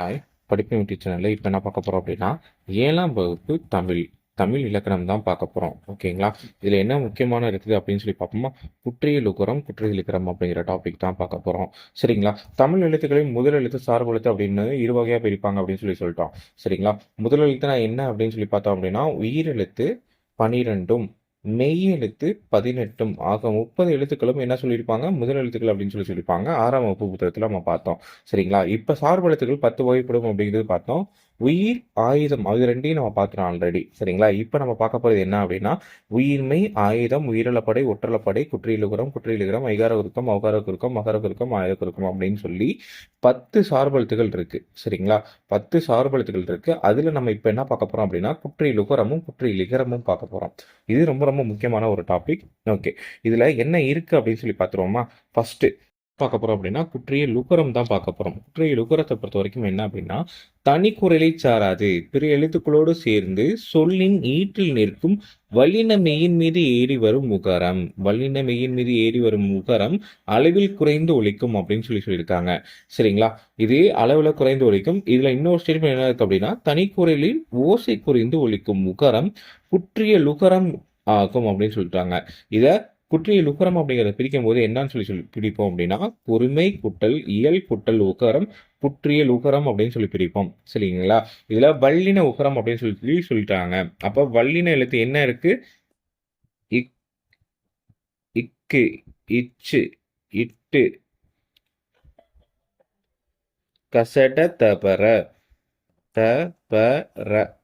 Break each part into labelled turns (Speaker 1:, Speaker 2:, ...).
Speaker 1: Hi படிப்பு YouTube சேனலில் இப்போ என்ன பார்க்க போகிறோம் அப்படின்னா ஏழாம் வகுப்பு தமிழ். தமிழ் இலக்கணம் தான் பார்க்க போகிறோம் ஓகேங்களா இதில் என்ன முக்கியமான இருக்குது அப்படின்னு சொல்லி பார்ப்போமா? குற்றியல் உகரம் குற்றியல் இலக்கணம் அப்படிங்கிற டாபிக் தான் பார்க்க போகிறோம் சரிங்களா? தமிழ் எழுத்துக்களின் முதல் எழுத்து சார்பு எழுத்து அப்படின்னு இரு வகையாக பிரிப்பாங்க அப்படின்னு சொல்லி சொல்லிட்டோம். சரிங்களா? முதல் எழுத்துனா என்ன அப்படின்னு சொல்லி பார்த்தோம் அப்படின்னா உயிரெழுத்து பனிரெண்டும் மெய் எழுத்து பதினெட்டும். ஆக முப்பது எழுத்துக்களும் என்ன சொல்லியிருப்பாங்க? முதல் எழுத்துக்கள் அப்படின்னு சொல்லி சொல்லியிருப்பாங்க. ஆறாம் வகுப்பு புத்தகத்தில் நம்ம பார்த்தோம். சரிங்களா? இப்போ சார்பு எழுத்துக்கள் பத்து வகைப்படும் அப்படிங்கிறது பார்த்தோம். உயிர் ஆயுதம் அது ரெண்டையும் நம்ம பார்த்துட்டோம் ஆல்ரெடி சரிங்களா? இப்போ நம்ம பார்க்க போகிறது என்ன அப்படின்னா உயிர்மை ஆயுதம் உயிரிழப்படை ஒற்றலப்படை குற்றியலுகரம் குற்றியலுகரம் ஐகார குறுக்கம் அவகார குறுக்கம் மகர குறுக்கம் ஆயுத குறுக்கம் அப்படின்னு சொல்லி பத்து சார்பெழுத்துகள் இருக்கு. சரிங்களா? பத்து சார்பெழுத்துகள் இருக்கு. அதில் நம்ம இப்போ என்ன பார்க்க போறோம் அப்படின்னா குற்றியலுகரமும் குற்றியலிகரமும் பார்க்க போறோம். இது ரொம்ப ரொம்ப முக்கியமான ஒரு டாபிக் ஓகே இதில் என்ன இருக்கு அப்படின்னு சொல்லி பார்த்துருவோமா? ஃபர்ஸ்ட் பார்க்க போறோம் அப்படின்னா குற்றிய லுகரம் தான் பார்க்க போறோம். குற்றிய லுகரத்தை பொறுத்த வரைக்கும் என்ன அப்படின்னா தனி குரலை சாராது. பிற எழுத்துக்களோடு சேர்ந்து சொல்லின் ஈற்றில் நிற்கும் வல்லின மெயின் மீது ஏறி வரும் முகரம். வல்லின மெய்யின் மீது ஏறி வரும் முகரம் அளவில் குறைந்து ஒழிக்கும் அப்படின்னு சொல்லி சொல்லியிருக்காங்க. சரிங்களா? இது அளவில் குறைந்து ஒழிக்கும் இதுல இன்னொரு ஸ்டேட்மெண்ட் என்ன இருக்கு அப்படின்னா தனிக்குரலில் ஓசை குறைந்து ஒழிக்கும் முகரம் குற்றிய லுகரம் ஆகும் அப்படின்னு சொல்லிட்டாங்க. இதை குற்றிய லுகரம் அப்படிங்கிறத பிரிக்கும் போது என்னன்னு சொல்லி சொல்லி பிரிப்போம் அப்படின்னா பொறுமை குட்டல் இயல் குட்டல் உகரம் குற்றிய உகரம் அப்படின்னு சொல்லி பிரிப்போம். சரிங்களா? இதுல வல்லின உகரம் அப்படின்னு சொல்லி சொல்லிட்டாங்க. அப்ப வல்லின எழுத்து என்ன இருக்கு? இக் இக்கு இச்சு இட்டு கசட தபர தபர.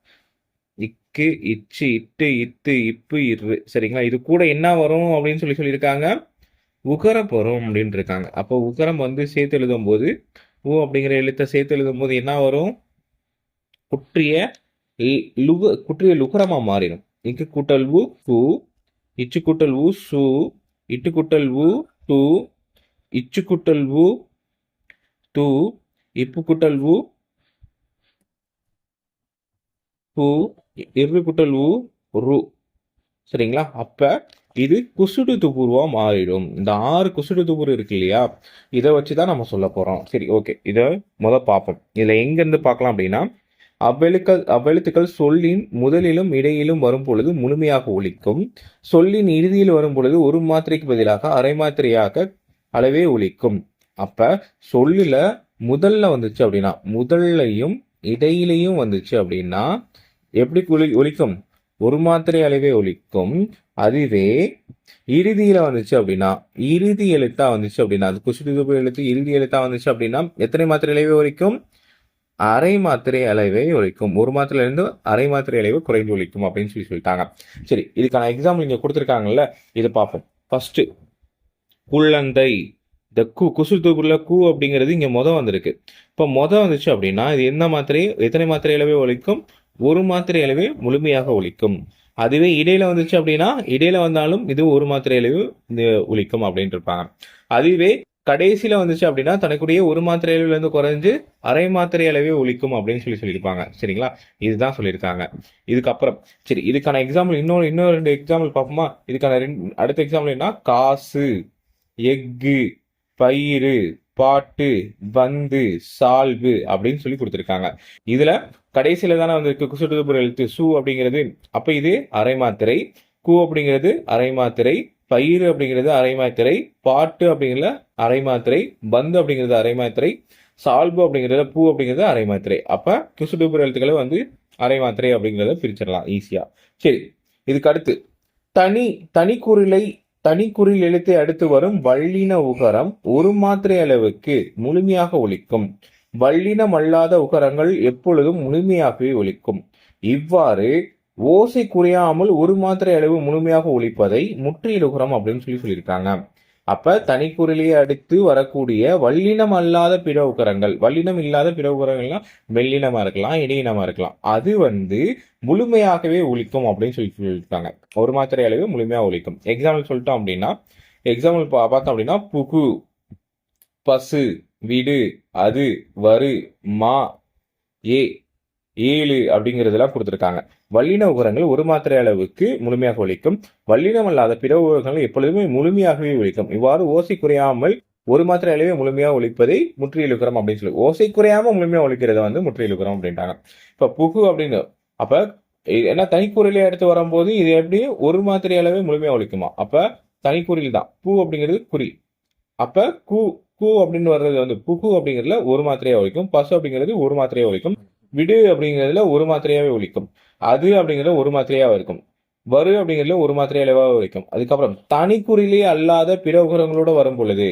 Speaker 1: இக்கு இச்சு இட்டு இத்து இப்பு இரு. சரிங்களா? இது கூட என்ன வரும் அப்படின்னு சொல்லி சொல்லியிருக்காங்க. உகரம் வரும் அப்படின்ட்டு இருக்காங்க. அப்போ உகரம் வந்து சேர்த்து எழுதும் போது ஊ அப்படிங்கிற எழுத்தை சேர்த்து எழுதும் போது என்ன வரும்? குற்றிய லுக குற்றிய லுகரமா மாறிடும். இக்கு கூட்டல் உ கு இச்சு கூட்டல் உ சு. இட்டு கூட்டல் உ டு இச்சு கூட்டல் உ து. இப்பு கூட்டல் உ கு இரு குட்டல் உ ரு. சரிங்களா? அப்ப இது குசுடு துபுருவா மாறிடும். இந்த ஆறு குசுடு துபுரு இருக்கு இல்லையா? இதை வச்சு தான் நம்ம சொல்ல போறோம். சரி ஓகே. இதை முத பார்ப்போம். இதுல எங்க இருந்து பார்க்கலாம் அப்படின்னா அவ்வெழுக்கள் அவ்வெழுத்துக்கள் சொல்லின் முதலிலும் இடையிலும் வரும் பொழுது முழுமையாக ஒழிக்கும் சொல்லின் இறுதியில் வரும் பொழுது ஒரு மாத்திரைக்கு பதிலாக அரை மாத்திரையாக அளவே ஒழிக்கும் அப்ப சொல்லுல முதல்ல வந்துச்சு அப்படின்னா முதல்லையும் இடையிலையும் வந்துச்சு அப்படின்னா எப்படி குளி ஒலிக்கும்? ஒரு மாத்திரை அளவே ஒலிக்கும். அதுவே இறுதியில் வந்துச்சு அப்படின்னா இறுதி எழுத்தா வந்துச்சு அப்படின்னா அது குசுடுதுப்பு எழுத்து இறுதி எழுத்தா வந்துச்சு அப்படின்னா எத்தனை மாத்திரை அளவே ஒலிக்கும்? அரை மாத்திரை அளவே ஒழிக்கும் ஒரு மாத்திரையில இருந்து அரை மாத்திரை அளவு குறைந்து ஒழிக்கும் அப்படின்னு சொல்லி சொல்லிட்டாங்க. சரி இதுக்கான எக்ஸாம்பிள் இங்கே கொடுத்துருக்காங்கல்ல இதை பார்ப்போம். ஃபர்ஸ்ட் குள்ளந்தை இந்த கு குசுடுப்புல கூ அப்படிங்கிறது இங்கே மொதல் வந்திருக்கு. இப்போ மொதல் வந்துச்சு அப்படின்னா இது என்ன மாத்திரை எத்தனை மாத்திரை அளவை ஒழிக்கும் ஒரு மாத்திரை அளவே முழுமையாக ஒழிக்கும். அதுவே இடையில வந்துச்சு அப்படின்னா இடையில வந்தாலும் இது ஒரு மாத்திரை அளவு ஒழிக்கும் அப்படின்ட்டு இருப்பாங்க அதுவே கடைசியில வந்துச்சு அப்படின்னா தனக்குடைய ஒரு மாத்திரை அளவுல இருந்து குறைஞ்சு அரை மாத்திரை அளவே ஒழிக்கும் அப்படின்னு சொல்லி சொல்லியிருப்பாங்க. சரிங்களா? இதுதான் சொல்லியிருக்காங்க. இதுக்கப்புறம் சரி இதுக்கான எக்ஸாம்பிள் இன்னொரு இன்னொரு ரெண்டு எக்ஸாம்பிள் பார்ப்போமா? இதுக்கான ரெண்டு அடுத்த எக்ஸாம்பிள் என்ன? காசு எஃகு பயிறு பாட்டு பந்து சால்வு அப்படின்னு சொல்லி கொடுத்துருக்காங்க. இதுல கடைசியில தானே வந்திருக்கு குசுடுபுர எழுத்து சு அப்படிங்கிறது. அப்ப இது அரை மாத்திரை கு அப்படிங்கிறது அரை மாத்திரை பயிறு அப்படிங்கிறது அரை மாத்திரை பாட்டு அப்படிங்கிறது அரை மாத்திரை பந்து அப்படிங்கிறது அரை மாத்திரை சால்பு அப்படிங்கிறத பூ அப்படிங்கிறது அரை மாத்திரை அப்ப குசுடுபுர எழுத்துக்களை வந்து அரை மாத்திரை அப்படிங்கிறத பிரிச்சிடலாம் ஈஸியா. சரி இதுக்கு அடுத்து. தனி தனிக்குறிலை தனிக்குறில் எழுத்தை அடுத்து வரும் வள்ளின உகரம் ஒரு மாத்திரை அளவுக்கு முழுமையாக ஒழிக்கும் வல்லினம் அல்லாத உகரங்கள் எப்பொழுதும் முழுமையாகவே ஒழிக்கும் இவ்வாறு ஓசை குறையாமல் ஒரு மாத்திரை அளவு முழுமையாக ஒழிப்பதை முற்றியல் உகரம் அப்படின்னு சொல்லி சொல்லியிருக்காங்க. அப்ப தனிக்குறிலையை அடுத்து வரக்கூடிய வல்லினம் அல்லாத பிற உக்கரங்கள் வல்லினம் இல்லாத பிற உக்கரங்கள்லாம் மெல்லினமா இருக்கலாம் இடையினமா இருக்கலாம். அது வந்து முழுமையாகவே ஒழிக்கும் அப்படின்னு சொல்லி சொல்லியிருக்காங்க. ஒரு மாத்திரை அளவு முழுமையாக ஒழிக்கும் எக்ஸாம்பிள் சொல்லிட்டோம் அப்படின்னா எக்ஸாம்பிள் பார்த்தோம் அப்படின்னா புகு பசு வீடு அது வரு மா ஏ ஏழு அப்படிங்கிறதெல்லாம் கொடுத்துருக்காங்க. வல்லின உகரங்கள் ஒரு மாத்திரை அளவுக்கு முழுமையாக ஒழிக்கும். வல்லினம் அல்லாத பிற உகரங்கள் எப்பொழுதுமே முழுமையாகவே ஒழிக்கும். இவ்வாறு ஓசை குறையாமல் ஒரு மாத்திரை அளவே முழுமையாக ஒழிப்பதை முற்றியலுக்கரம் அப்படின்னு சொல்லி. ஓசை குறையாம முழுமையாக ஒழிக்கிறத வந்து முற்றியலுக்கரம் அப்படின்ட்டாங்க இப்போ புகு அப்படின்னு அப்போ ஏன்னா என்ன எடுத்து வரும்போது இது எப்படி? ஒரு மாத்திரை அளவே முழுமையாக ஒழிக்குமா? அப்போ தனிக்குறில் தான் பூ அப்படிங்கிறது குறி. அப்போ கூ கூ அப்படின்னு வர்றது வந்து புகு அப்படிங்கிறதுல ஒரு மாத்திரையா ஒழிக்கும். பசு அப்படிங்கிறது ஒரு மாத்திரையா ஒழிக்கும். விடு அப்படிங்கிறதுல ஒரு மாத்திரையாவே ஒழிக்கும். அது அப்படிங்கிறது ஒரு மாத்திரையா இருக்கும். வரு அப்படிங்கிறதுல ஒரு மாத்திரையா ஒழிக்கும். அதுக்கப்புறம் தனிக்குறிலே அல்லாத பிற உகரங்களோட வரும் பொழுது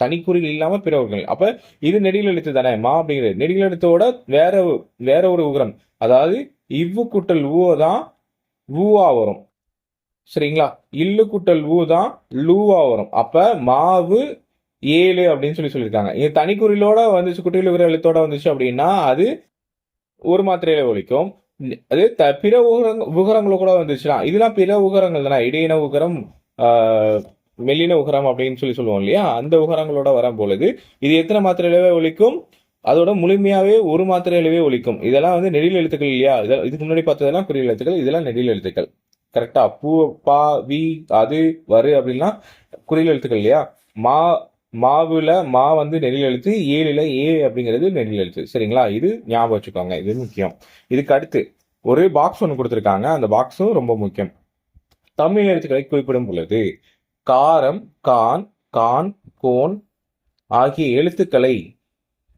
Speaker 1: தனிக்குறில் இல்லாம பிற உகரங்கள். அப்ப இது நெடில் எழுத்து தானே? மா அப்படிங்கிறது. நெடில் எழுத்தோட வேற வேற ஒரு உகரம். அதாவது இவ்வு குட்டல் ஊ தான் ஊவா வரும். சரிங்களா? இல்லு குட்டல் ஊ தான் லூவா வரும். அப்ப மாவு ஏழு அப்படின்னு சொல்லி சொல்லியிருக்காங்க. இது தனிக்குறிலோட வந்துச்சு குட்டியில் இருக்கிற எழுத்தோட வந்துச்சு அப்படின்னா அது ஒரு மாத்திரையில ஒழிக்கும். அது த பிற உகரங் உகரங்கள கூட வந்துச்சுன்னா இதெல்லாம் பிற உகரங்கள் தானே. இடையின உகரம் மெல்லின உகரம் அப்படின்னு சொல்லி சொல்லுவோம் இல்லையா? அந்த உகரங்களோட வரும் பொழுது இது எத்தனை மாத்திரையிலவே ஒழிக்கும்? அதோட முழுமையாவே ஒரு மாத்திரையிலவே ஒழிக்கும். இதெல்லாம் வந்து நெடில் எழுத்துக்கள் இல்லையா? இதெல்லாம் இதுக்கு முன்னாடி பார்த்ததெல்லாம் குறியல் எழுத்துக்கள் இதெல்லாம் நெடில் எழுத்துக்கள். கரெக்டா பூ பா வி அது வரு அப்படின்னா குறியல் எழுத்துக்கள் இல்லையா? மா மாவுல மா வந்து நெடில் எழுத்து ஏழுல ஏ அப்படிங்கிறது நெடில் எழுத்து சரிங்களா? இது ஞாபகம் வச்சுக்கோங்க. இது முக்கியம். இதுக்கு அடுத்து ஒரு பாக்ஸ் ஒன்று கொடுத்துருக்காங்க. அந்த பாக்ஸும் ரொம்ப முக்கியம். தமிழ் எழுத்துக்களை குறிப்பிடும் பொழுது காரம் கான் கான் கோன் ஆகிய எழுத்துக்களை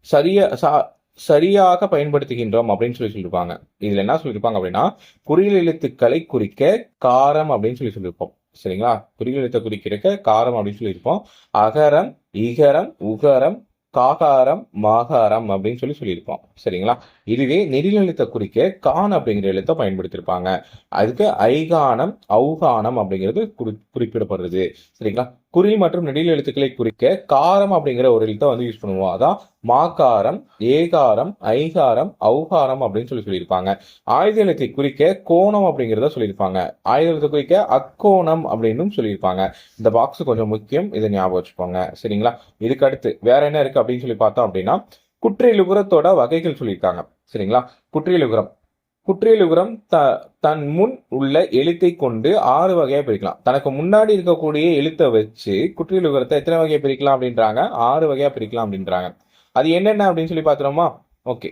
Speaker 1: சரியா சா- சரியாக பயன்படுத்துகின்றோம் அப்படின்னு சொல்லி சொல்லியிருப்பாங்க இதுல என்ன சொல்லியிருப்பாங்க அப்படின்னா குறியல் எழுத்துக்களை குறிக்க காரம் அப்படின்னு சொல்லி சொல்லியிருப்போம் சரிங்களா? குறியல் எழுத்தை குறிக்கிறக்க காரம் அப்படின்னு சொல்லியிருப்போம். அகரம் இகரம் உகரம் காகாரம் மாகாரம் அப்படின்னு சொல்லி சொல்லியிருப்போம். சரிங்களா? இதுவே நெடில் எழுத்தை குறிக்க கான் அப்படிங்கிற எழுத்தை பயன்படுத்தியிருப்பாங்க. அதுக்கு ஐகானம் அவுகானம் அப்படிங்கிறது குறி- குறிப்பிடப்படுறது. சரிங்களா? குறி மற்றும் நெடில் எழுத்துக்களை குறிக்க காரம் அப்படிங்கிற ஒரு எழுத்தை வந்து யூஸ் பண்ணுவோம். அதான் மாகாரம் ஏகாரம் ஐகாரம் ஔகாரம் அப்படின்னு சொல்லி சொல்லியிருப்பாங்க. ஆயுத எழுத்தை குறிக்க கோணம் அப்படிங்கிறத சொல்லியிருப்பாங்க. ஆயுத எழுத்தை குறிக்க அக்கோணம் அப்படின்னும் சொல்லியிருப்பாங்க. இந்த பாக்ஸ் கொஞ்சம் முக்கியம். இதை ஞாபகம் வச்சுக்கோங்க. சரிங்களா? இதுக்கு அடுத்து வேற என்ன இருக்கு அப்படின்னு சொல்லி பார்த்தோம் அப்படின்னா குற்றியலுகுரத்தோட வகைகள் சொல்லியிருக்காங்க. சரிங்களா? குற்றியலுகுரம். குற்றியலுகரம் த தன் முன் உள்ள எழுத்தை கொண்டு ஆறு வகையா பிரிக்கலாம். தனக்கு முன்னாடி இருக்கக்கூடிய எழுத்தை வச்சு குற்றியலுகரத்தை எத்தனை வகையா பிரிக்கலாம் அப்படின்றாங்க? ஆறு வகையா பிரிக்கலாம் அப்படின்றாங்க. அது என்னென்ன அப்படின்னு சொல்லி பார்த்துருமா ஓகே.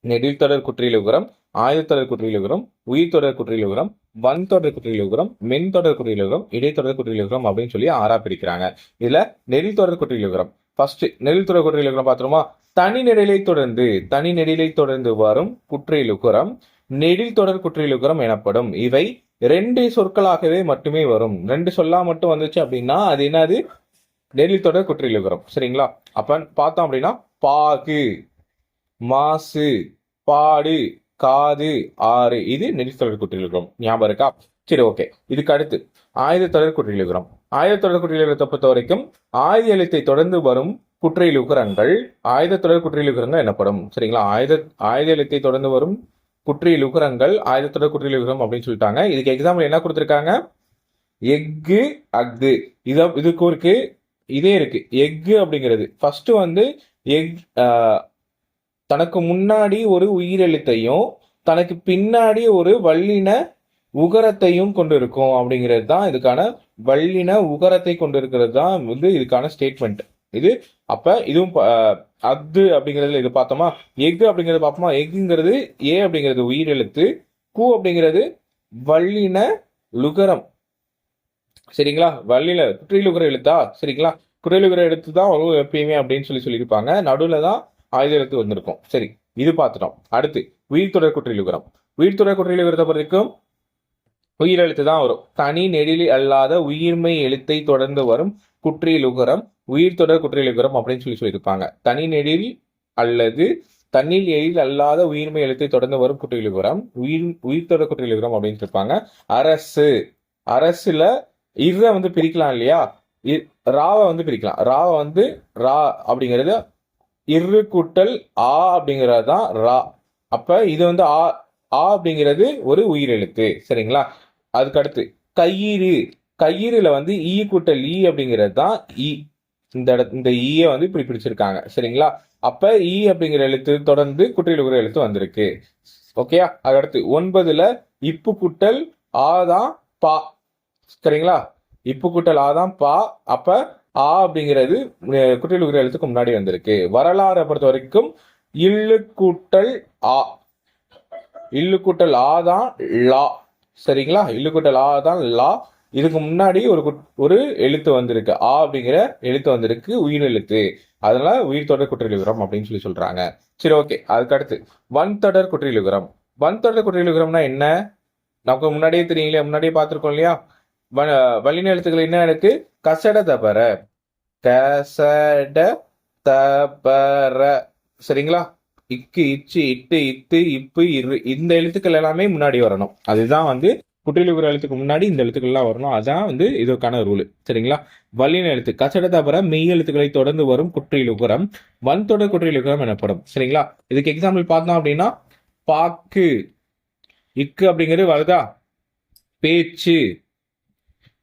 Speaker 1: நெடில் தொடர் குற்றியலுகுரம் ஆயுதத்தொடர் குற்றியலுகரம் உயிர் தொடர் குற்றியலுகுரம் வன் தொடர் குற்றியலுகரம் மென் தொடர் குற்றியலுகுரம் இடைத்தொடர் குற்றியலுகரம் அப்படின்னு சொல்லி ஆறா பிரிக்கிறாங்க. இதுல நெடில் தொடர் குற்றியலுகுரம் ஃபர்ஸ்ட் நெல் தொடர் குற்றியலுகுரம் பார்த்துருமா? தனி நெடிலை தொடர்ந்து தனி நெடிலை தொடர்ந்து வரும் குற்றியலுகுரம் நெடில் தொடர் குற்றியலுகுரம் எனப்படும். இவை ரெண்டு சொற்களாகவே மட்டுமே வரும். ரெண்டு சொல்லா மட்டும் வந்துச்சு அப்படின்னா அது என்னது? நெடில் தொடர் குற்றியலுகுரம் சரிங்களா? அப்ப பார்த்தோம் அப்படின்னா பாகு மாசு பாடு காது ஆறு. இது நெடில் தொடர் குற்றியலுகுரம் ஞாபகம் இருக்கா? சரி ஓகே. இதுக்கு அடுத்து ஆயுத தொடர் குற்றியலுகுரம் ஆயுத தொடர் குற்றியலுகரத்தை பொறுத்த வரைக்கும் ஆயுத எழுத்தை தொடர்ந்து வரும் குற்றியலுகரங்கள் ஆயுத தொடர் குற்றியலுகரங்கள் எனப்படும். சரிங்களா? ஆயுத ஆயுத எழுத்தை தொடர்ந்து வரும் குற்றியலுகரங்கள் ஆயுத தொடர் குற்றியலுகரம் அப்படின்னு சொல்லிட்டாங்க. இதுக்கு எக்ஸாம்பிள் என்ன கொடுத்துருக்காங்க? எஃகு அஃது இத இதுக்கு ஒரு இதே இருக்கு. எஃகு அப்படிங்கிறது. ஃபர்ஸ்ட் வந்து எக் தனக்கு முன்னாடி ஒரு உயிரெழுத்தையும் தனக்கு பின்னாடி ஒரு வல்லின உகரத்தையும் கொண்டு இருக்கும் அப்படிங்கிறது தான் இதுக்கான வல்லின உகரத்தை கொண்டு இருக்கிறது தான் வந்து இதுக்கான ஸ்டேட்மெண்ட் இது அப்ப இதுவும் ப- ஆஹ், அஃது அப்படிங்கிறதுல இது பார்த்தோமா? எஃகு அப்படிங்கிறது பார்ப்போமா? எஃகுங்கிறது ஏ அப்படிங்கிறது உயிரெழுத்து கூ அப்படிங்கிறது வல்லின லுகரம். சரிங்களா? வள்ளியில குற்றியலுகர எழுத்தா? சரிங்களா? குற்றியலுகர எழுத்து தான் வரும் எப்பயுமே அப்படின்னு சொல்லி சொல்லியிருப்பாங்க. நடுவில் தான் ஆயுத எழுத்து வந்திருக்கும். சரி இது பார்த்துட்டோம். அடுத்து உயிர்த்தொடர் குற்றியலுகரம் உயிர்த்தொடர் குற்றியலுகரத்தை பொறுத்த வரைக்கும் உயிரெழுத்து தான் வரும். தனி நெடிலி அல்லாத உயிர்மை எழுத்தை தொடர்ந்து வரும். குற்றியலுகரம் உயிர்த்தொடர் குற்றியலுகரம் அப்படின்னு சொல்லி சொல்லியிருப்பாங்க. தனி நெடில் அல்லது தன்னில் எழில் அல்லாத உயிர்மை எழுத்தை தொடர்ந்து வரும் குற்றியலுகரம் உயிர் உயிர்த்தொடர் குற்றியலுகரம் அப்படின்னு இருப்பாங்க அரசு அரசுல இத வந்து பிரிக்கலாம் இல்லையா? இ- ராவை வந்து பிரிக்கலாம். ராவை வந்து ரா அப்படிங்கிறது இரு கூட்டல் ஆ அப்படிங்கிறது தான் ரா. அப்ப இது வந்து ஆ ஆ அப்படிங்கிறது ஒரு உயிரெழுத்து. சரிங்களா? அதுக்கடுத்து கயிறு. கயிறுல வந்து ஈ கூட்டல் ஈ அப்படிங்கிறது தான் ஈ இந்த இட இந்த ஈயை வந்து இப்படி பிடிச்சிருக்காங்க சரிங்களா? அப்ப ஈ அப்படிங்கிற எழுத்து தொடர்ந்து குற்றியலுகிற எழுத்து வந்திருக்கு. ஓகேயா? அதுக்கடுத்து ஒன்பதுல இப்பு குட்டல் ஆ தான் பா சரிங்களா? இப்பு கூட்டல் ஆ தான் பா. அப்ப ஆ அப்படிங்கிறது அஹ், குற்றியல் எழுத்துக்கு முன்னாடி வந்திருக்கு. வரலாறை பொறுத்த வரைக்கும் இல்லு கூட்டல் ஆ இல்லு கூட்டல் ஆ தான் லா சரிங்களா? இல்லுக்குட்ட லா தான் லா. இதுக்கு முன்னாடி ஒரு குட்- ஒரு எழுத்து வந்திருக்கு. ஆ அப்படிங்கிற எழுத்து வந்திருக்கு. உயிர் எழுத்து. அதனால உயிர் தொடர் குற்றியலுகரம் அப்படின்னு சொல்லி சொல்றாங்க. சரி ஓகே. அதுக்கு அடுத்து வன் தொடர் குற்றியலுகரம் வன் தொடர் குற்றியலுகரம்னா என்ன? நமக்கு முன்னாடியே தெரியுங்களே. முன்னாடியே பார்த்துருக்கோம் இல்லையா? வ- எழுத்துக்கள் என்ன இருக்கு? கசட தபர. கசட தபர. சரிங்களா? இக்கு இச்சு இட்டு இத்து இப்பு இரு இந்த எழுத்துக்கள் எல்லாமே முன்னாடி வரணும். அதுதான் வந்து குற்றியலுகிற எழுத்துக்கு முன்னாடி இந்த எழுத்துக்கள் எல்லாம் வரணும். அதான் வந்து இதுக்கான ரூல் சரிங்களா? வல்லின எழுத்து. கசட தவிர மெய் எழுத்துக்களை தொடர்ந்து வரும் குற்றியலுகரம் வன் தொடர் குற்றியலுகரம் எனப்படும். சரிங்களா? இதுக்கு எக்ஸாம்பிள் பார்த்தோம் அப்படின்னா பாக்கு. இக்கு அப்படிங்கிறது வருதா? பேச்சு.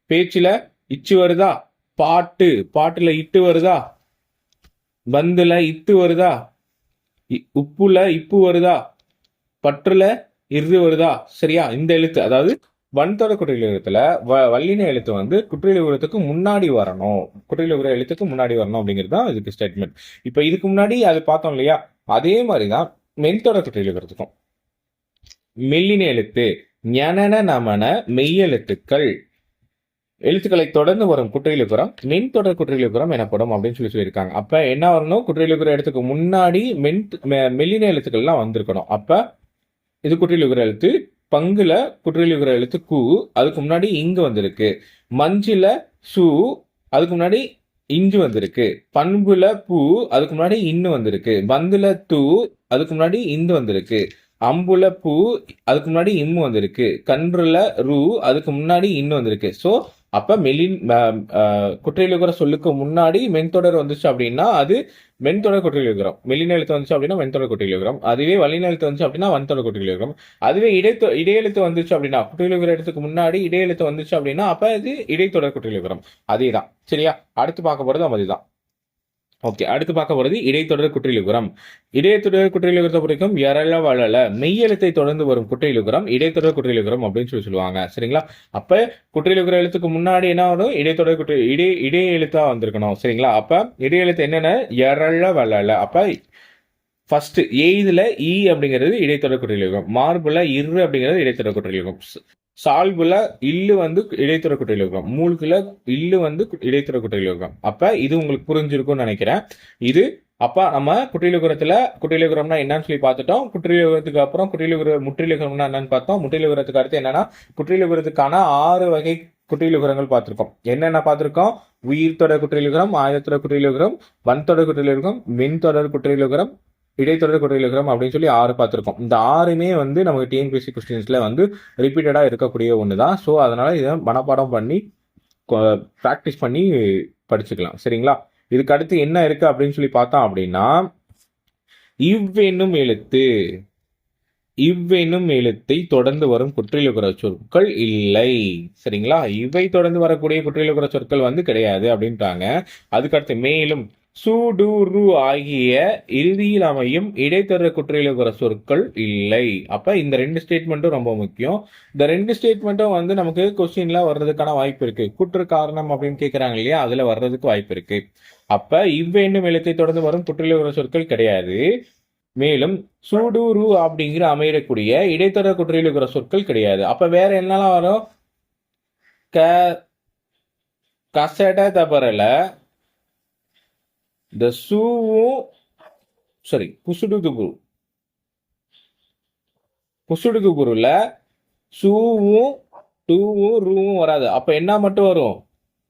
Speaker 1: பேச்சுல இச்சு வருதா? பாட்டு. பாட்டுல இட்டு வருதா? பந்துல இத்து வருதா? உப்புல இப்பு வருதா? பற்றுல இரு வருதா? சரியா? இந்த எழுத்து அதாவது வன்தொட குற்றியலுகரத்துல வ வல்லின எழுத்து வந்து குற்றியலுகரத்துக்கு முன்னாடி வரணும். குற்றியலுகர எழுத்துக்கு முன்னாடி வரணும் அப்படிங்கிறது தான் இதுக்கு ஸ்டேட்மெண்ட் இப்போ இதுக்கு முன்னாடி அது பார்த்தோம் இல்லையா? அதே மாதிரி தான் மென்தொட குற்றியலுகரத்துக்கும் மெல்லின எழுத்து ஞனன நமன மெய்யெழுத்துக்கள். எழுத்துக்களை தொடர்ந்து வரும் குற்றியலுக்குறம் மென் தொடர் குற்றியலுக்குறம் எனப்படும் அப்படின்னு சொல்லி சொல்லியிருக்காங்க. அப்ப என்ன வரணும்? குற்றியலுக்குற எழுத்துக்கு முன்னாடி மென் மெ- மெல்லின எழுத்துக்கள்லாம் வந்திருக்கணும். அப்ப இது குற்றியலுக்குற எழுத்து பங்குல குற்றியலுக்குற எழுத்து கு அதுக்கு முன்னாடி இங்கு வந்திருக்கு. மஞ்சில சு அதுக்கு முன்னாடி இஞ்சு வந்திருக்கு. பண்புல பூ அதுக்கு முன்னாடி இன்னு வந்திருக்கு. பந்துல தூ அதுக்கு முன்னாடி இந்து வந்திருக்கு. அம்புல பூ அதுக்கு முன்னாடி இம்மு வந்திருக்கு. கன்றுல ரூ அதுக்கு முன்னாடி இன்னு வந்திருக்கு. ஸோ அப்ப மெலின் குற்றையிலுகிற சொல்லுக்கு முன்னாடி மென்தொடர் வந்துச்சு அப்படின்னா அது மென்தொடர் குற்றையிலுகிறோம் மெலின எழுத்து வந்துச்சு அப்படின்னா மென்தொடர் குற்றையிலுகிறோம் அதுவே வலின எழுத்து வந்துச்சு அப்படின்னா வன்தொடர் குற்றையிலுகிறோம் அதுவே இடைத்தொ இடையெழுத்து வந்துச்சு அப்படின்னா குற்றையிலுகிற இடத்துக்கு முன்னாடி இடையெழுத்து வந்துச்சு அப்படின்னா அப்ப இது இடைத்தொடர் குற்றையிலுகிறோம் அதே தான் சரியா? அடுத்து பார்க்க போறது அதுதான் ஓகே அடுத்து பார்க்க போகிறது இடைத்தொடர் குற்றியலுகுரம். இடைத்தொடர் குற்றியலுகுரத்தை பொறுக்கும் எரள வளல மெய்யெழுத்தை தொடர்ந்து வரும் குற்றியலுகுரம் இடைத்தொடர் குற்றியலுகுரம் அப்படின்னு சொல்லி சொல்லுவாங்க. சரிங்களா? அப்போ குற்றியலுகுற எழுத்துக்கு முன்னாடி என்ன வரும்? இடைத்தொடர் குற்ற இடை இடை எழுத்தாக வந்திருக்கணும். சரிங்களா? அப்போ இடையெழுத்து என்னென்ன? எரள வளல அப்போ ஃபர்ஸ்ட் எய்தில் இ அப்படிங்கிறது இடைத்தொடர் குற்றியலுகுரம். மார்பில் இரு அப்படிங்கிறது இடைத்தொடர் குற்றியலுகம் சால்வில் இல்லு வந்து இடைத்தர குட்டையில் இருக்கும். மூழ்கில் இல்லு வந்து கு- குட்டையில் இருக்கும். அப்போ இது உங்களுக்கு புரிஞ்சிருக்கும்னு நினைக்கிறேன். இது அப்போ நம்ம குற்றியலுகரத்துல குற்றியலுகரம்னா என்னன்னு சொல்லி பார்த்துட்டோம். குற்றியலுகரத்துக்கு அப்புறம் குற்றியலுகர முற்றிலுகரம்னா என்னன்னு பார்த்தோம். முற்றிலுகரத்துக்கு அடுத்து என்னன்னா குற்றியலுகரத்துக்கான ஆறு வகை குற்றியலுகரங்கள் பார்த்துருக்கோம். என்னென்ன பார்த்துருக்கோம்? உயிர் தொடர் குற்றியலுகரம் ஆயுதத்தொடர் குற்றியலுகரம் வன்தொடர் குற்றியலுகரம் மின் தொடர் குற்றியலுகரம் இடைத்தொடர் குற்றியலுகரம் அப்படின்னு சொல்லி ஆறு பார்த்துருக்கோம். இந்த ஆறுமே வந்து நமக்கு டிஎன்பிஎஸ்சி கொஸ்டின்ஸில் வந்து ரிப்பீட்டடாக இருக்கக்கூடிய ஒன்று தான் ஸோ அதனால் இதை மனப்பாடம் பண்ணி ப்ராக்டிஸ் பண்ணி படிச்சுக்கலாம். சரிங்களா? இதுக்கு அடுத்து என்ன இருக்குது அப்படின்னு சொல்லி பார்த்தோம் அப்படின்னா இவ்வென்னும் எழுத்து இவ்வென்னும் எழுத்தை தொடர்ந்து வரும் குற்றியலுகர சொற்கள் இல்லை. சரிங்களா? இவை தொடர்ந்து வரக்கூடிய குற்றியலுகர சொற்கள் வந்து கிடையாது அப்படின்ட்டாங்க அதுக்கடுத்து மேலும் சூடூரு ஆகிய இறுதியில் அமையும் இடைத்தர குற்றியலுகர சொற்கள் இல்லை. அப்ப இந்த ரெண்டு ஸ்டேட்மெண்ட்டும் ரொம்ப முக்கியம். இந்த ரெண்டு ஸ்டேட்மெண்ட்டும் வந்து நமக்கு கொஸ்டின்ல வர்றதுக்கான வாய்ப்பு இருக்கு. குற்ற காரணம் அப்படின்னு கேட்கறாங்க இல்லையா? அதுல வர்றதுக்கு வாய்ப்பு இருக்கு. அப்ப இவ்வேண்டும் எழுத்தை தொடர்ந்து வரும் குற்றியலுகர சொற்கள் கிடையாது. மேலும் சூடூரு அப்படிங்கிற அமையக்கூடிய இடைத்தர இடைத்தொடர் இருக்கிற சொற்கள் கிடையாது. அப்ப வேற என்னெல்லாம் வரும்? க கசட தபரல இந்த சூவும் சாரி குசுடு துபுரு சூவும் டூவும் ரூவும் வராது. அப்போ என்ன மட்டும் வரும்?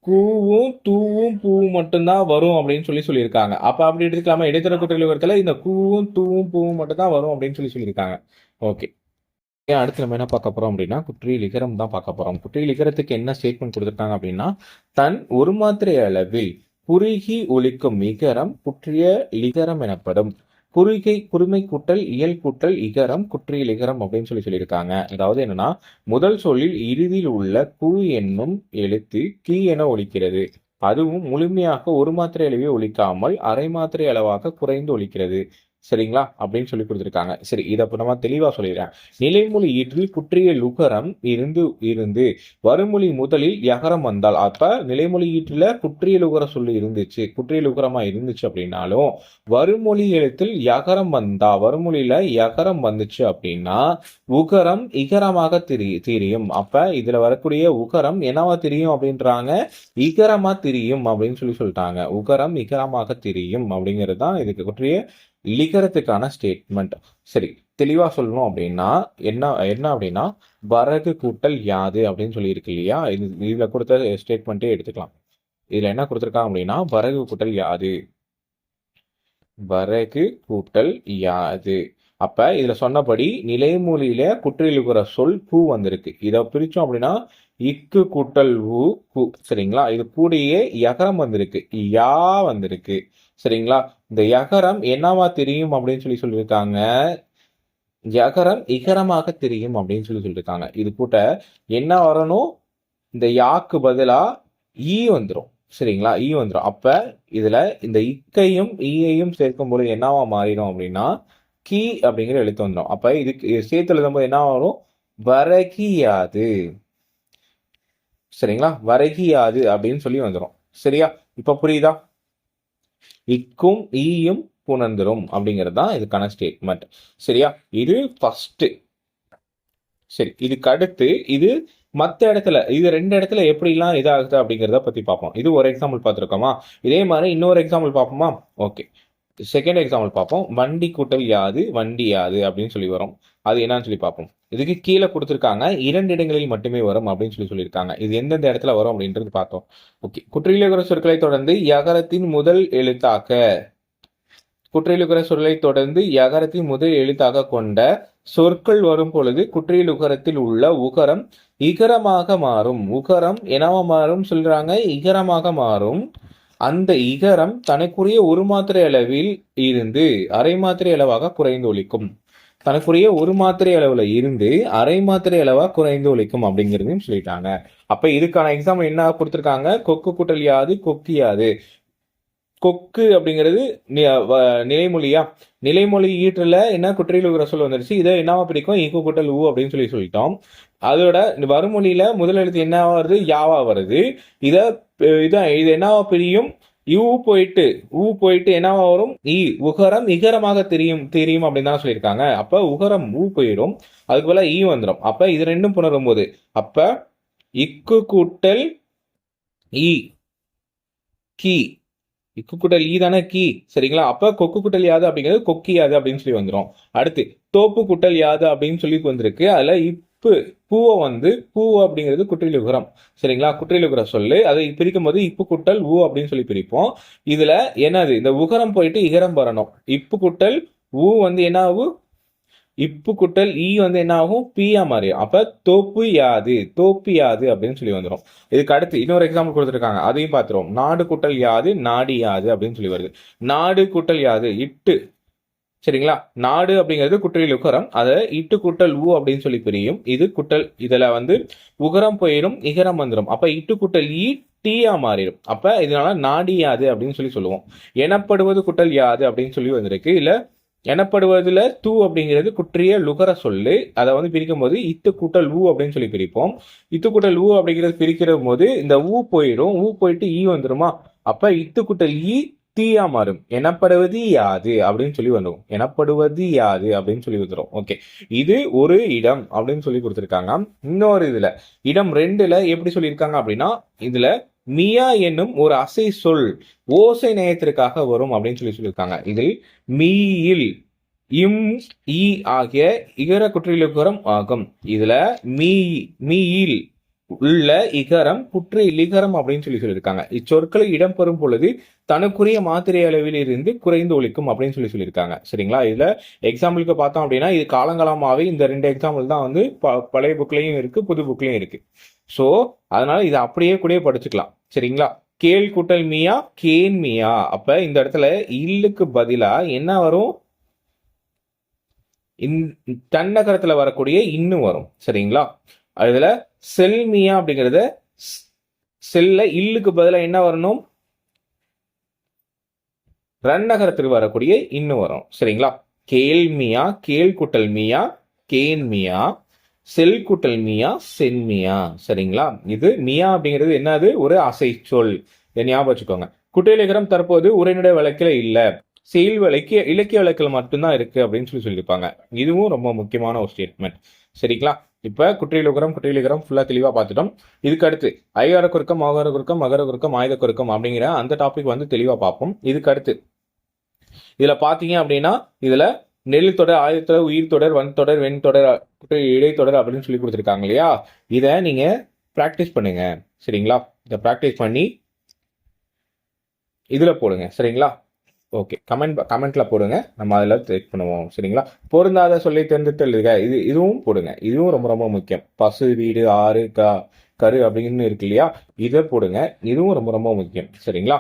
Speaker 1: கூவும் தூவும் பூவும் மட்டும்தான் வரும் அப்படின்னு சொல்லி சொல்லியிருக்காங்க. அப்போ அப்படி எடுத்துக்கலாமா? இடைத்தர குற்றலுகரத்துல இந்த கூவும் தூவும் பூவும் மட்டும்தான் வரும் அப்படின்னு சொல்லி சொல்லியிருக்காங்க. ஓகே ஏன் அடுத்து நம்ம என்ன பார்க்க போகிறோம் அப்படின்னா குற்றியல் இகரம் தான் பார்க்க போகிறோம் குற்றியல் இகரத்துக்கு என்ன ஸ்டேட்மெண்ட் கொடுத்துருக்காங்க அப்படின்னா தன் ஒரு மாத்திரை அளவில் குறுகி ஒலிக்கும் இகரம் குற்றிய லிகரம் எனப்படும். குறுகை குறுமை கூட்டல் இயல் கூட்டல் இகரம் குற்றியல் இகரம் அப்படின்னு சொல்லி சொல்லியிருக்காங்க. அதாவது என்னன்னா முதல் சொல்லில் இறுதியில் உள்ள குழு என்னும் எழுத்து கீ என ஒலிக்கிறது. அதுவும் முழுமையாக ஒரு மாத்திரை அளவே ஒழிக்காமல் அரை மாத்திரை அளவாக குறைந்து ஒலிக்கிறது. சரிங்களா? அப்படின்னு சொல்லி கொடுத்துருக்காங்க. சரி இதை இப்போ நம்ம தெளிவாக சொல்லிடுறேன். நிலைமொழி ஈற்றில் குற்றிய லுகரம் இருந்து இருந்து வருமொழி முதலில் யகரம் வந்தால் அப்போ நிலைமொழி ஈற்றில் குற்றிய லுகர சொல்லி இருந்துச்சு. குற்றிய லுகரமாக இருந்துச்சு அப்படின்னாலும் வருமொழி எழுத்தில் யகரம் வந்தா வருமொழியில யகரம் வந்துச்சு அப்படின்னா உகரம் இகரமாக திரி தெரியும். அப்போ இதில் வரக்கூடிய உகரம் என்னவா தெரியும் அப்படின்றாங்க? இகரமாக தெரியும் அப்படின்னு சொல்லி சொல்லிட்டாங்க. உகரம் இகரமாக தெரியும் அப்படிங்கிறது தான் இதுக்கு குற்றிய லிகரத்துக்கான ஸ்டேட்மெண்ட் சரி தெளிவா சொல்லணும் அப்படின்னா என்ன என்ன அப்படின்னா வரகு கூட்டல் யாது அப்படின்னு சொல்லி இருக்கு இல்லையா? இது இதுல கொடுத்த ஸ்டேட்மெண்ட்டே எடுத்துக்கலாம். இதுல என்ன கொடுத்துருக்காங்க அப்படின்னா வரகு கூட்டல் யாது. வரகு கூட்டல் யாது. அப்ப இதுல சொன்னபடி நிலைமொழியில குற்றிலுகிற சொல் பூ வந்திருக்கு. இதை பிரித்தோம் அப்படின்னா இக்கு கூட்டல் ஊ பூ சரிங்களா? இது கூடயே யகரம் வந்திருக்கு. யா வந்திருக்கு. சரிங்களா? இந்த யகரம் என்னவா தெரியும் அப்படின்னு சொல்லி சொல்லியிருக்காங்க யகரம் இகரமாக தெரியும் அப்படின்னு சொல்லி சொல்லியிருக்காங்க இது கூட்ட என்ன வரணும்? இந்த யாக்கு பதிலாக ஈ வந்துடும் சரிங்களா? ஈ வந்துடும் அப்ப இதுல இந்த இக்கையும் ஈயையும் சேர்க்கும் பொழுது என்னவா மாறிடும் அப்படின்னா கீ அப்படிங்கிற எழுத்து வந்துடும் அப்போ இதுக்கு சேர்த்து எழுதும்போது என்ன வரும்? வரகியாது. சரிங்களா? வரகியாது அப்படின்னு சொல்லி வந்துடும் சரியா? இப்போ புரியுதா? இக்கும் ஈயும் புணர்ந்துரும் அப்படிங்கிறது தான் இதுக்கான ஸ்டேட்மெண்ட் சரியா? இது ஃபஸ்ட்டு சரி இதுக்கு அடுத்து இது மற்ற இடத்துல இது ரெண்டு இடத்துல எப்படிலாம் இதாகுது அப்படிங்கிறத பத்தி பார்ப்போம். இது ஒரு எக்ஸாம்பிள் பார்த்துருக்கோமா? இதே மாதிரி இன்னொரு எக்ஸாம்பிள் பார்ப்போமா? ஓகே செகண்ட் எக்ஸாம்பிள் பார்ப்போம். வண்டி கூட்டல் யாது வண்டி யாது அப்படின்னு சொல்லி வரும். அது என்னன்னு சொல்லி பார்ப்போம். இதுக்கு கீழே கொடுத்துருக்காங்க இரண்டு இடங்களில் மட்டுமே வரும் அப்படின்னு சொல்லி சொல்லியிருக்காங்க. இது எந்தெந்த இடத்துல வரும் அப்படின்றது பார்த்தோம். ஓகே. குற்றியலுகிற சொற்களை தொடர்ந்து யகரத்தின் முதல் எழுத்தாக. குற்றையிலுகர சொல்லை தொடர்ந்து யகரத்தின் முதல் எழுத்தாக கொண்ட சொற்கள் வரும் பொழுது குற்றியலுகரத்தில் உள்ள உகரம் இகரமாக மாறும். உகரம் என்னவா மாறும் சொல்றாங்க? இகரமாக மாறும். அந்த இகரம் தனக்குரிய ஒரு மாத்திரை அளவில் இருந்து அரை மாத்திரை அளவாக குறைந்து ஒழிக்கும் தனக்குரிய ஒரு மாத்திரை அளவுல இருந்து அரை மாத்திரை அளவா குறைந்து ஒழிக்கும் அப்படிங்கிறதையும் சொல்லிட்டாங்க. அப்ப இதுக்கான எக்ஸாம்பிள் என்ன கொடுத்துருக்காங்க? கொக்கு கூட்டல் யாது கொக்கு யாது கொக்கு அப்படிங்கிறது வ- நிலைமொழியா? நிலைமொழி ஈற்றுல என்ன குற்றையில் உகிற சொல் வந்துருச்சு? இதை என்னவா பிடிக்கும் ஈக்கு கூட்டல் ஊ அப்படின்னு சொல்லி சொல்லிட்டோம். அதோட வறுமொழியில முதல் எழுத்து என்ன வருது? யாவா வருது? இத இதான் இது என்னவா பிரியும்? யூ போயிட்டு ஊ போயிட்டு என்னவா வரும்? இ உகரம் இகரமாக தெரியும் தெரியும் அப்படின்னு தான் சொல்லியிருக்காங்க. அப்ப உகரம் ஊ போயிடும். அதுக்கு போல ஈ வந்துடும் அப்ப இது ரெண்டும் புணரும் போது அப்ப இக்கு கூட்டல் இ கீ. இக்கு கூட்டல் ஈ தானே கீ. சரிங்களா? அப்ப கொக்கு கூட்டல் யாது அப்படிங்கிறது கொக்கி யாது அப்படின்னு சொல்லி வந்துடும் அடுத்து தோப்பு கூட்டல் யாது அப்படின்னு சொல்லி வந்திருக்கு. அதுல இப்பு பூவை வந்து பூ அப்படிங்கிறது குற்றிலுகரம் சரிங்களா? குற்றிலுகர சொல்லு. அதை பிரிக்கும் போது இப்பு குட்டல் ஊ அப்படின்னு சொல்லி பிரிப்போம். இதுல என்னது? இந்த உகரம் போயிட்டு இகரம் வரணும். இப்பு குட்டல் ஊ வந்து என்ன ஆகும்? இப்பு குட்டல் ஈ வந்து என்ன ஆகும்? பியா மாறியும் அப்ப தோப்பு யாது தோப்பு யாது அப்படின்னு சொல்லி வந்துடும் இதுக்கு அடுத்து இன்னொரு எக்ஸாம்பிள் கொடுத்துருக்காங்க. அதையும் பார்த்துருவோம். நாடு குட்டல் யாது நாடி யாது அப்படின்னு சொல்லி வருது. நாடு குட்டல் யாது இட்டு. சரிங்களா? நாடு அப்படிங்கிறது குற்றல் உகரம். அதை இட்டு குட்டல் ஊ அப்படின்னு சொல்லி பிரியும். இது குட்டல் இதில் வந்து உகரம் போயிடும் இகரம் வந்துடும் அப்போ இட்டு குட்டல் ஈ டீயா மாறிடும். அப்போ இதனால நாடி யாது அப்படின்னு சொல்லி சொல்லுவோம். எனப்படுவது குட்டல் யாது அப்படின்னு சொல்லி வந்திருக்கு. இல்லை எனப்படுவதில் தூ அப்படிங்கிறது குற்றிய லுகர சொல்லு. அதை வந்து பிரிக்கும் போது இத்து கூட்டல் ஊ அப்படின்னு சொல்லி பிரிப்போம். இத்து கூட்டல் ஊ அப்படிங்கிறது பிரிக்கிற போது இந்த ஊ போயிடும். ஊ போயிட்டு ஈ வந்துருமா? அப்போ இத்து கூட்டல் ஈ தீயா மாறும் எனப்படுவது யாது? அப்படின்னு சொல்லி வந்துடும் எனப்படுவது யாது? அப்படின்னு சொல்லி வந்துடும் ஓகே இது ஒரு இடம் அப்படின்னு சொல்லி கொடுத்துருக்காங்க. இன்னொரு இதுல இடம் ரெண்டுல எப்படி சொல்லியிருக்காங்க அப்படின்னா இதுல மியா என்னும் ஒரு அசை சொல் ஓசை நயத்திற்காக வரும் அப்படின்னு சொல்லி சொல்லியிருக்காங்க. இதில் மீயில் இம் ஈ ஆகிய இகர குற்றிலுகரம் ஆகும். இதுல மீ மீயில் உள்ள இகரம் புற்று இலிகரம் அப்படின்னு சொல்லி சொல்லியிருக்காங்க. இச்சொற்களை இடம்பெறும் பொழுது தனக்குரிய மாத்திரை அளவில் இருந்து குறைந்து ஒழிக்கும் அப்படின்னு சொல்லி சொல்லியிருக்காங்க. சரிங்களா? இதுல எக்ஸாம்பிளுக்கு பார்த்தோம் அப்படின்னா இது காலங்காலமாவே இந்த ரெண்டு எக்ஸாம்பிள் தான் வந்து ப- பழைய புக்லையும் இருக்கு புது புக்லையும் இருக்கு. ஸோ அதனால இதை அப்படியே கூட படிச்சுக்கலாம். சரிங்களா? கேள் கூட்டல் மியா கேன் மியா. அப்ப இந்த இடத்துல இல்லுக்கு பதிலா என்ன வரும்? இன்- தன்னகரத்துல வரக்கூடிய இன்னும் வரும். சரிங்களா? அதுல செல்மியா அப்படிங்கிறத செல்ல இல்லுக்கு பதிலா என்ன வரணும்? ரன்னகரத்துக்கு வரக்கூடிய இன்னும் வரும். சரிங்களா? கேள்மியா கேள்குட்டல் மியா கேன்மியா செல் குட்டல் மியா சென்மியா. சரிங்களா? இது மியா அப்படிங்கிறது என்னது? ஒரு அசை சொல். இதை ஞாபகம் வச்சுக்கோங்க. குட்டையிலகரம் தற்போது உரைநடை வழக்கில் இல்லை. செயல் வழக்கிய இலக்கிய வழக்கில் மட்டும்தான் இருக்கு அப்படின்னு சொல்லி சொல்லியிருப்பாங்க. இதுவும் ரொம்ப முக்கியமான ஒரு ஸ்டேட்மெண்ட் சரிங்களா? இப்ப குற்றியலுகரம் குற்றியலுகரம் ஃபுல்லாக தெளிவாக பார்த்துட்டோம். இதுக்கு அடுத்து ஐகார குறுக்கம் மகர குறுக்கம் மகர குறுக்கம் ஆயுத குறுக்கம் அப்படிங்கிற அந்த டாபிக் வந்து தெளிவாக பார்ப்போம். இதுக்கு அடுத்து இதில் பார்த்தீங்க அப்படின்னா இதில் நெல் தொடர் ஆயுதத்தொடர் உயிர் தொடர் வன் தொடர் வெண் தொடர் இடைத்தொடர் அப்படின்னு சொல்லி கொடுத்துருக்காங்க இல்லையா? இதை நீங்கள் ப்ராக்டிஸ் பண்ணுங்க. சரிங்களா? இதை ப்ராக்டிஸ் பண்ணி இதில் போடுங்க. சரிங்களா? ஓகே கமெண்ட் கமெண்ட்டில் போடுங்க. நம்ம அதில் செக் பண்ணுவோம். சரிங்களா? பொருந்தாத சொல்லி தேர்ந்தெடுத்து எழுதுக இது இதுவும் போடுங்க. இதுவும் ரொம்ப ரொம்ப முக்கியம். பசு வீடு ஆறு க கரு அப்படின்னு இருக்கு இல்லையா? இதை போடுங்க. இதுவும் ரொம்ப ரொம்ப முக்கியம். சரிங்களா?